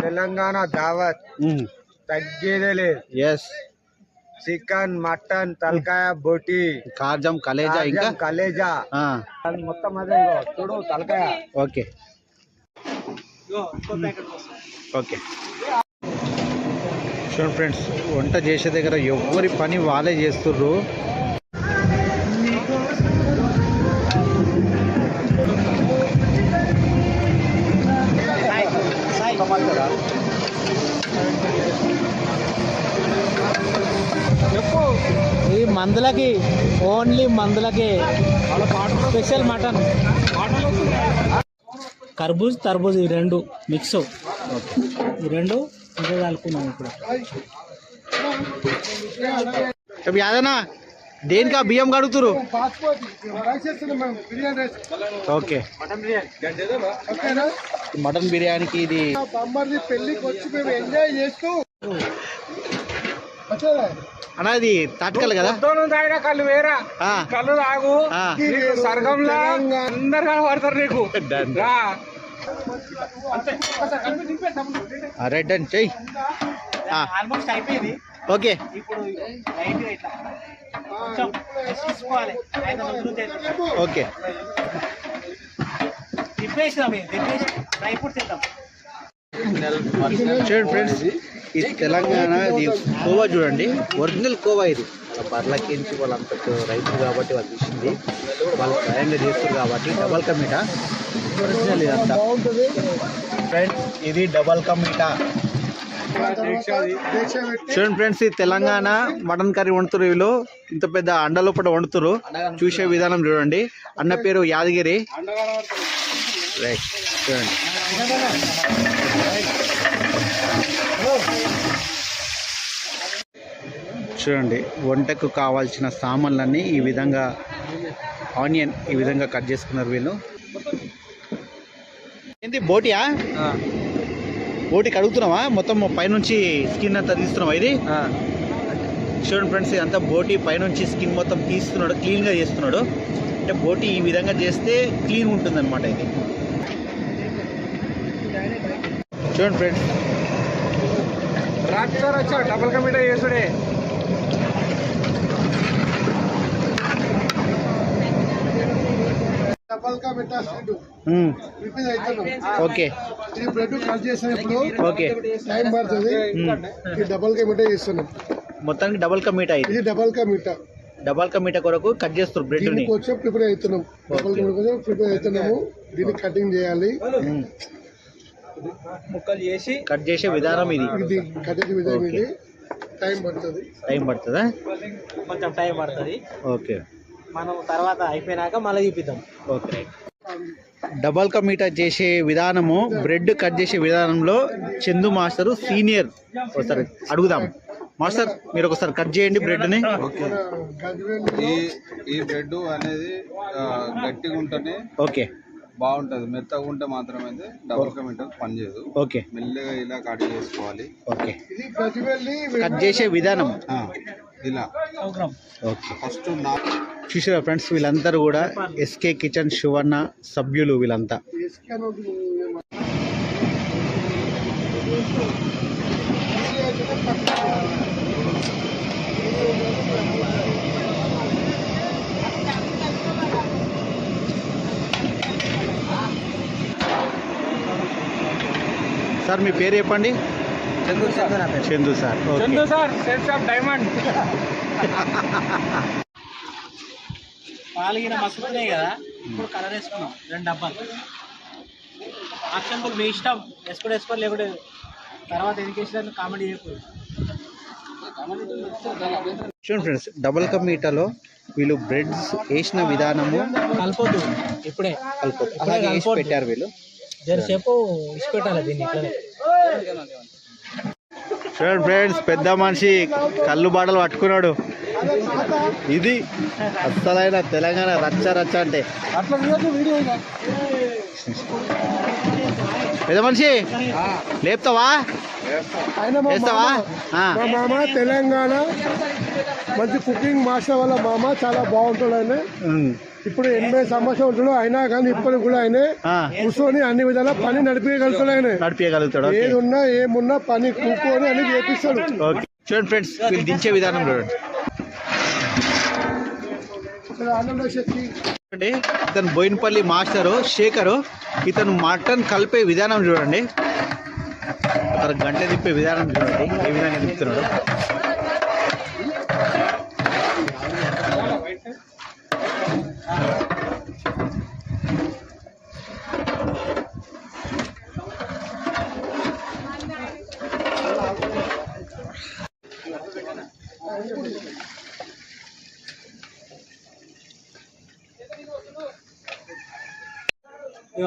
తెలంగాణ దావత్. తగ్గేదే లేదు. ఎస్ చికెన్ మటన్ తలకాయ బొటి. కాజం కలేజా ఇంకా? కలేజా. మొత్తం అదే చూడు తలకాయ. ఓకే. ఓకే. చూడండి ఫ్రెండ్స్ వంట చేసే దగ్గర ఎవరి పని వాళ్ళే చేస్తుర్రు. ఈ మందులకి ఓన్లీ మందులకి. Special mutton. కర్బూజ్ తర్బూజ్ ఈ రెండు మిక్స్ ఈ రెండు ఇంకా కలుపుకున్నాం ఇప్పుడు. ఇప్పుడు యాదనా దేనికి ఆ బియ్యం కడుగుతురు? ఓకే. మటన్ బిర్యానీకి ఇది పెళ్ళికి వచ్చి మేము ఎంజాయ్ చేస్తూ అన్న ఇది కదా? తాగిన కళ్ళు వేరా. కళ్ళు తాగు. సర్గంలా అందరు కనబడతారు నీకు. రెడ్ అండ్ చెయ్యి. ఆల్మోస్ట్ అయిపోయింది. ఓకే. ఇప్పుడు లైట్ ఇట్లా తీసుకోవాలి. ఓకే. తిప్పేసినాం ఇది, తిప్పేసి డ్రై ఫ్రూట్స్ వేద్దాం చూడండి ఫ్రెండ్స్ ఈ తెలంగాణ ఇది కోవా చూడండి. ఒరిజినల్ కోవా ఇది. బర్లకించి వాళ్ళంత రైతులు కాబట్టి వాళ్ళు తీసింది. వాళ్ళు స్వయంగా చేస్తారు కాబట్టి డబల్ కమీటా ఒరిజినల్ ఇదంతా. ఫ్రెండ్స్ ఇది డబల్ కమీటా చూడండి ఫ్రెండ్స్ ఈ తెలంగాణ మటన్ కర్రీ వండుతురు వీళ్ళు. ఇంత పెద్ద అండ లోపల వండుతురు చూసే విధానం చూడండి. అన్న పేరు యాదగిరి. రైట్ చూడండి. చూడండి వంటకు కావాల్సిన సామాన్లన్నీ ఈ విధంగా ఆనియన్ ఈ విధంగా కట్ చేసుకున్నారు వీళ్ళు. ఏంటి బోటియా? బోటి కడుగుతున్నావా మొత్తం పైనుంచి స్కిన్ అంతా తీస్తున్నావా ఇది? చూడండి ఫ్రెండ్స్ ఇదంతా బోటి పైనుంచి స్కిన్ మొత్తం తీస్తున్నాడు క్లీన్గా చేస్తున్నాడు. అంటే బోటి ఈ విధంగా చేస్తే క్లీన్ ఉంటుంది అనమాట ఇది. చూడండి ఫ్రెండ్స్. రాత్రి వచ్చా డబుల్ కమిటా చేసుడే డబల్ కమిటా స్వీట్ మ్మ్. రిపీట్ అవుతున్నాం ఓకే. ఈ బ్రెడ్ కట్ చేసినప్పుడు ఓకే. టైం పడుతుంది. డబల్ మిఠా చేస్తున్నాం. మొత్తానికి డబల్ కా మీటా ఇది డబల్ కా మిఠా డబల్ కా మీటా కొరకు కట్ చేస్తారు దీనికి వచ్చి ప్రిపేర్ అవుతున్నాం. డబల్ కా మిఠా కోసం ప్రిపేర్ అవుతున్నాము. దీన్ని కటింగ్ చేయాలి. ముక్కలు చేసి కట్ చేసే విధానం ఇది. ఇది కటింగ్ విధానం ఇది. టైం పడుతుంది. టైం పడుతుందా? కొంచెం టైం పడుతుంది. ఓకే. మనం తర్వాత అయిపోయినాక మళ్ళీ చూపిద్దాం. ఓకే. డబల్ కా మీటా చేసే విధానము బ్రెడ్ కట్ చేసే విధానంలో చందు మాస్టర్ సీనియర్. ఒకసారి అడుగుదాం. మాస్టర్ మీరు ఒకసారి కట్ చేయండి బ్రెడ్ని. ఈ ఈ బ్రెడ్ అనేది గట్టిగా ఉంటేనే ఓకే. బాగుంటది. మెత్తగా ఉంటే మాత్రమే డబుల్ కమిటర్ పనిచేయదు. ఓకే. మెల్లగా ఇలా కట్ చేసుకోవాలి. ఓకే. కట్ చేసే విధానం. ఇలా. ఫస్ట్ చూసారా ఫ్రెండ్స్ వీళ్ళందరూ కూడా ఎస్కే కిచెన్ శివన్న సభ్యులు వీళ్ళంతా. సార్ మీ పేరు చెప్పండి? Chandu sir. Okay. Sir sets of diamond. పాలిగిన మసుకున్నాయి కదా ఇప్పుడు కలర్ వేసుకున్నాం రెండు డబ్బాలు. ఆప్షన్ మీ ఇష్టం వేసుకొని వేసుకోవాలి లేకుంటే తర్వాత ఎందుకు వేసిన కామెంట్ చేయకూడదు చూడండి ఫ్రెండ్స్ డబుల్ కప్ మీటాలో వీళ్ళు బ్రెడ్స్ వేసిన విధానము కలపొద్దు ఇప్పుడే. కలుపుతారు. అలాగే వేసి పెట్టారు వీళ్ళు. జరసేపు ఇచ్చి పెట్టాలి దీన్ని ఇట్లనే చూడండి ఫ్రెండ్స్ పెద్ద మనిషి కళ్ళు బాటలు పట్టుకున్నాడు. ఇది అస్సలైన తెలంగాణ రచ్చ రచ్చ అంటే. పెద్ద మనిషి లేపుతావా? వేస్తావా మామ. తెలంగాణ మంచి కుకింగ్ మాస్టర్ వాళ్ళ మామ చాలా ఉమ్. ఇప్పుడు ఎనభై సంవత్సరాలు అయినా కానీ ఇప్పటికి కూడా ఆయన కూర్చొని అన్ని విధాల పని నడిపించగలుగుతాడు ఆయన. నడిపించగలుగుతాడు ఓకే. ఏది ఉన్నా ఏమున్నా పని కూర్చొని అన్ని చేపిస్తాడు. చూడండి ఫ్రెండ్స్ వీళ్ళు దించే విధానం చూడండి. చూడండి ఇతను బోయినపల్లి మాస్టరు శేఖరు ఇతను మటన్ కలిపే విధానం చూడండి. అతను గంట తిప్పే విధానం చూడండి ఏ విధంగా తిప్పుతున్నాడు.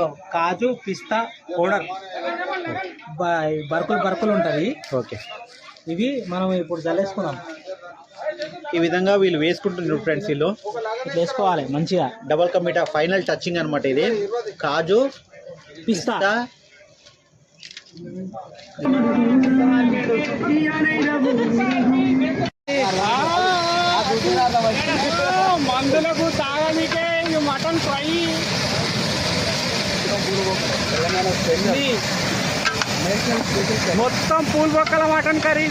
కాజు పిస్తా పౌడర్. బ- బర్కులు బర్కులు ఉంటుంది. ఓకే. ఇవి మనం ఇప్పుడు జల్లేసుకున్నాం ఈ విధంగా వీళ్ళు వేసుకుంటున్నారు ఫ్రెండ్స్ వీళ్ళు. వేసుకోవాలి మంచిగా. డబల్ కమిటా ఫైనల్ టచింగ్ అన్నమాట ఇది. కాజు పిస్తా. పిస్తా. మందులకు తాగనికే మటన్ ఫ్రై. మొత్తం పూల్ బొక్కల మటన్ కర్రీ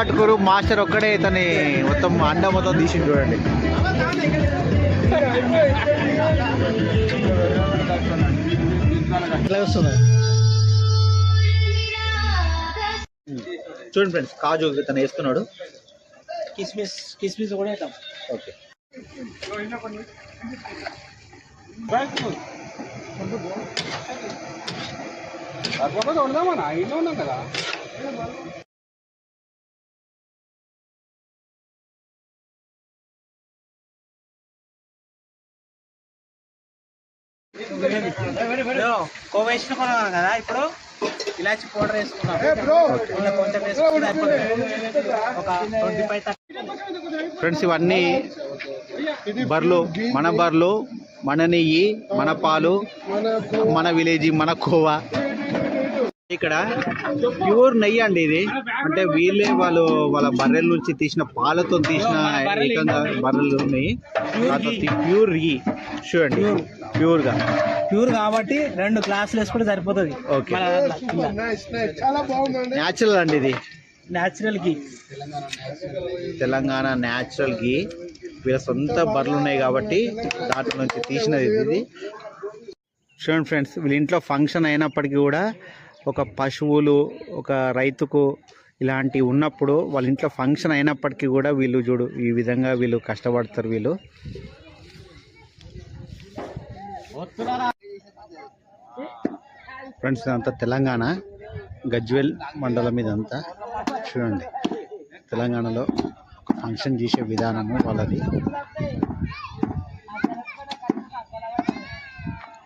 పట్టుకోరు మాస్టర్ ఒక్కడే ఇతని మొత్తం అండ మొత్తం తీసి చూడండి. వస్తుంది? చూడండి ఫ్రెండ్స్ కాజు ఇతను వేస్తున్నాడు కిస్మిస్ కిస్మిస్ కూడా వేద్దాం. ఓకే. ఉండదామన్నా ఇంట్లో ఉన్నాం కదా. కదా ఇప్పుడు ఇలాచి పౌడర్ వేసుకున్నాం. ఫ్రెండ్స్ ఇవన్నీ బర్లు మన బర్లు మన నెయ్యి మన పాలు మన విలేజ్ మన కోవా. ఇక్కడ ప్యూర్ నెయ్యి అండి ఇది. అంటే వీళ్ళే వాళ్ళు వాళ్ళ బర్రెల నుంచి తీసిన పాలతో తీసిన ఏకంగా బర్రెలు ఉన్నాయి. ప్యూర్ గీ చూడండి. ప్యూర్గా ప్యూర్ కాబట్టి రెండు గ్లాసులు వేసుకుంటే సరిపోతుంది. ఓకే. న్యాచురల్ అండి ఇది. న్యాచురల్ ఘీ తెలంగాణ న్యాచురల్ గీ వీళ్ళ సొంత బర్రెలు ఉన్నాయి కాబట్టి దాంట్లో నుంచి తీసినది ఇది. చూడండి ఫ్రెండ్స్ వీళ్ళ ఇంట్లో ఫంక్షన్ అయినప్పటికీ కూడా ఒక పశువులు ఒక రైతుకు ఇలాంటివి ఉన్నప్పుడు వాళ్ళ ఇంట్లో ఫంక్షన్ అయినప్పటికీ కూడా వీళ్ళు చూడు ఈ విధంగా వీళ్ళు కష్టపడతారు వీళ్ళు. ఫ్రెండ్స్ ఇదంతా తెలంగాణ గజ్వెల్ మండలం ఇదంతా. చూడండి తెలంగాణలో ఒక ఫంక్షన్ చేసే విధానము వాళ్ళది.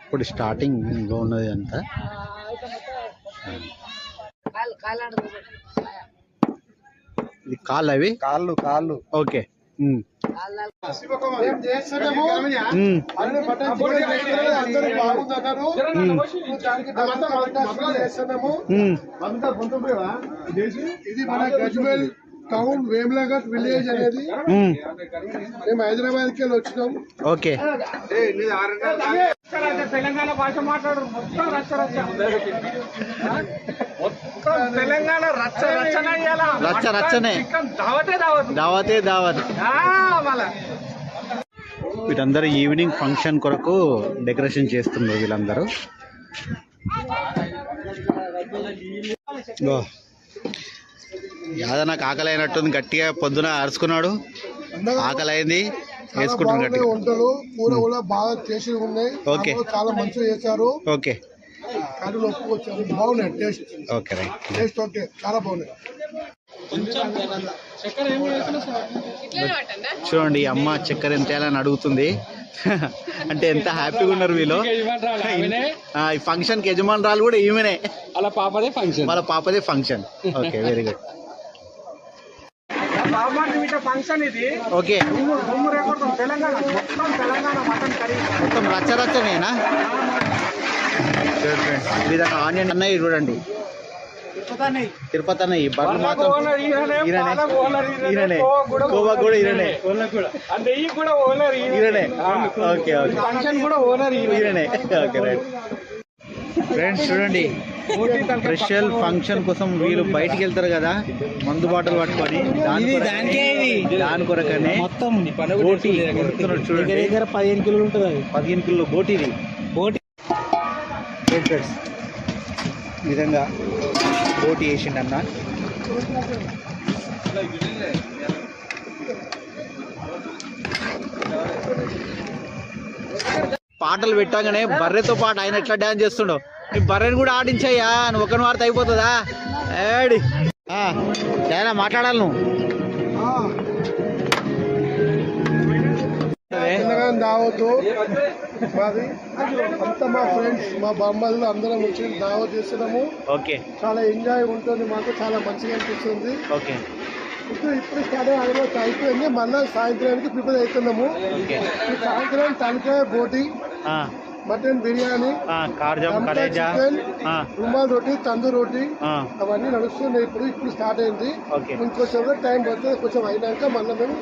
ఇప్పుడు స్టార్టింగ్ ఇంకా ఉన్నది అంతా. ఇది కాళ్ళు అవి? కాళ్ళు కాళ్ళు. ఓకే. ఉమ్. చేస్తున్నాము అన్ని అందరూ బాగుందన్నారు దానికి చేస్తున్నాము ఇది మన గజ్వేల్ టౌన్ వేమ్లాఘట్ విలేజ్ అనేది మేము హైదరాబాద్కి వెళ్ళి వచ్చినాం ఓకే తెలంగాణ భాష మాట్లాడరు మొత్తం రచ్చ రచ్చ మొత్తం తెలంగాణ రచ్చ రచ్చన ఇయ్యాల. రచ్చ రచ్చనే. చికెన్ దావతే దావత్. దావతే దావత్. ఆ, మళ్ళా. వీళ్ళందరూ ఈవినింగ్ ఫంక్షన్ కొరకు డెకరేషన్ చేస్తున్నారు వీళ్ళందరూ. యాద నాకు ఆకలి అయినట్టుంది గట్టిగా పొద్దున అరుచుకున్నాడు. ఆకలి అయింది వేసుకుంటున్నాడు కూర కూడా బాగా చేసి ఉన్నాయి. ఓకే. చాలా మంచిగా చేశారు. ఓకే. కర్రీలు ఒప్పుకొచ్చారు. బాగున్నాయి taste. Okay right. Taste okay చాలా బాగున్నాయి. చూడండి ఈ అమ్మ చక్కెర ఎంత వేయాలని అడుగుతుంది. అంటే ఎంత హ్యాపీగా ఉన్నారు వీళ్ళు. ఆ, ఈ ఫంక్షన్కి యజమానురాలు కూడా ఈమెనే. అలా పాపదే ఫంక్షన్. వాళ్ళ పాపదే function. Okay very good. Function ఇది ఓకే తెలంగాణ మొత్తం తెలంగాణ మటన్ కర్రీ. మొత్తం రచ్చ రచ్చనేనా ఆనియన్ అన్నయ్య చూడండి. తిరుపతి ఈ బట్టలు మాత్రం ఈయననే కోవా కూడా ఈయననే. అంటే ఈ కూడా ఓనర్ ఈయననే. Okay okay. ఫంక్షన్ కూడా ఓనర్ ఈయననే. Okay right. ఫ్రెండ్స్ చూడండి. స్పెషల్ ఫంక్షన్ కోసం వీళ్ళు బయటికి వెళ్తారు కదా మందు బాటలు పట్టుకొని దాని కొరకు- దానికే ఇది. దాని కొరకనే మొత్తం బోటి చూడండి. దగ్గర పదిహేను కిలోలు ఉంటుంది పదిహేను కిలో బోటి ఇది. బోటి రైట్ ఫ్రెండ్స్ ఈ విధంగా బోటి వేసిండు అన్న పాటలు పెట్టగానే బర్రెతో పాటు ఆయన ఎట్లా డ్యాన్స్ చేస్తుండో. నీ బర్రెని కూడా ఆడించాయ్యా నువ్వు ఒకని వారితో అయిపోతుందా? ఏడి. చాలా మాట్లాడాలి నువ్వు. మాది అంతా మా ఫ్రెండ్స్ మా బామ్మలు అందరం వచ్చి దావత్ చేస్తున్నాము. ఓకే. చాలా ఎంజాయ్ ఉంటుంది మాకు చాలా మంచిగా అనిపిస్తుంది. ఓకే. ఇప్పుడు ఇప్పుడు స్టార్ట్ ఆల్మోస్ట్ అయిపోయింది మళ్ళీ సాయంత్రానికి ప్రిపేర్ అవుతున్నాము. సాయంత్రం తలకాయ బోటి మటన్ బిర్యానీ చికెన్ రుమాల్ రోటీ తందూర్ రోటీ అవన్నీ నడుస్తున్నాయి. ఇప్పుడు ఇప్పుడు స్టార్ట్ అయింది. ఇంకొంచెం టైం పడుతుంది. కొంచెం అయినాక మళ్ళీ మేము